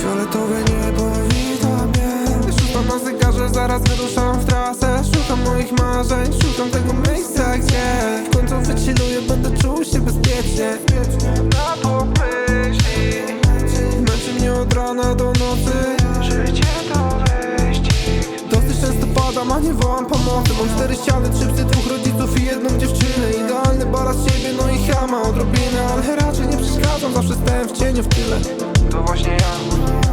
Fioletowe niebo wita mnie Szukam na zegarze, zaraz wyruszam w trasę. Szukam moich marzeń, szukam tego miejsca, gdzie W końcu wychilluję, będę czuł się bezpiecznie. Na to myśli. Męczy mnie od rana do nocy. Życie to wyścig. Dosyć często padam, a nie wołam pomocy. Mam cztery ściany, trzy psy, dwóch rodziców i jedną dziewczynę. Idealny balans siebie, no i chama odrobinę Ale raczej nie przeszkadzam, zawsze stałem w cieniu w tyle To właśnie ja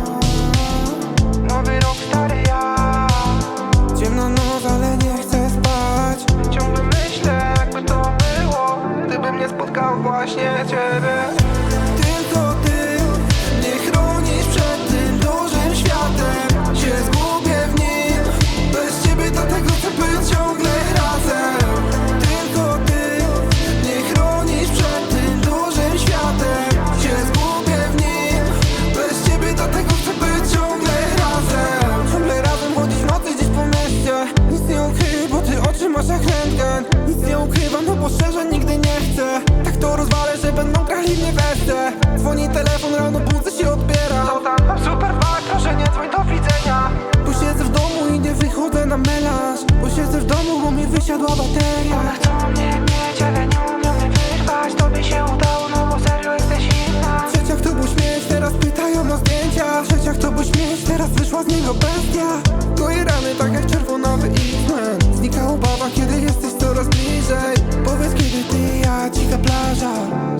no bo szczerze nigdy nie chcę. Tak to rozwalę, że będą grali mnie weźcie Dzwoni telefon, rano budzę się odbiera Co tam? Mam super fakt, proszę nie dzwoń, do widzenia. Bo siedzę w domu i nie wychodzę na melanż Bo siedzę w domu, bo mi wysiadła bateria. One chcą mnie mieć, ale nie umiem mnie wyrwać Tobie się udało, no bo serio jesteś inna. Trzecia kto był śmieć, teraz pytają o zdjęcia. Trzecia kto był śmieć, teraz wyszła z niego bestia stars out